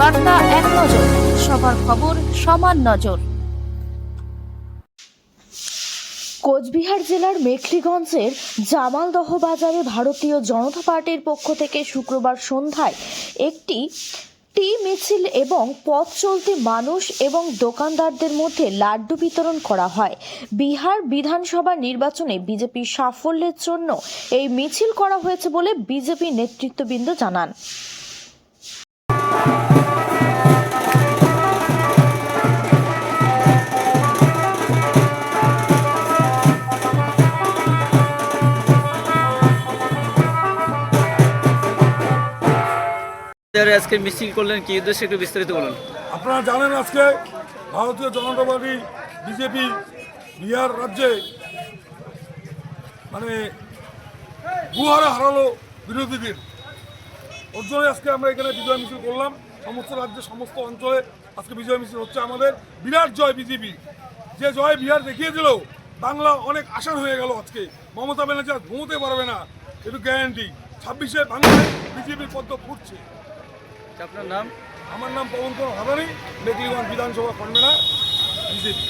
বার্তা এক নজর, সবার খবর সমান নজর। কোচবিহার জেলার মেখলিগঞ্জের জামালদহ বাজারে ভারতীয় জনতা পার্টির পক্ষ থেকে শুক্রবার সন্ধ্যায় একটি টি মিছিল এবং পথ চলতি মানুষ এবং দোকানদারদের মধ্যে লাড্ডু বিতরণ করা হয়। বিহার বিধানসভা নির্বাচনে বিজেপির সাফল্যের জন্য এই মিছিল করা হয়েছে বলে বিজেপি নেতৃত্ববৃন্দ জানান। আজকে মিছিল করলেন, কি উদ্দেশ্যে একটু বিস্তারিত বলুন? আপনারা জানেন আজকে ভারতীয় জনতা পার্টি বিজেপি বিহার রাজ্যে মানে গুহারে হারালো বিরোধীদের ওর জন্য আজকে আমরা এখানে বিজয় মিছিল করলাম। সমস্ত রাজ্যে সমস্ত অঞ্চলে আজকে বিজয় মিছিল হচ্ছে আমাদের। বিরাট জয় বিজেপি। যে জয় বিহার দেখিয়ে দিল বাংলা অনেক আশার হয়ে গেল আজকে। মমতা ব্যানার্জি আর ঘুমোতে পারবে না একটু গ্যারান্টি ছাব্বিশে বাংলায় বিজেপির পদ্ম ফুটছে। আপনার নাম? আমার নাম পবন কুমার হাদানি মেকলিগঞ্জ বিধানসভা কনভেনার বিজেপি।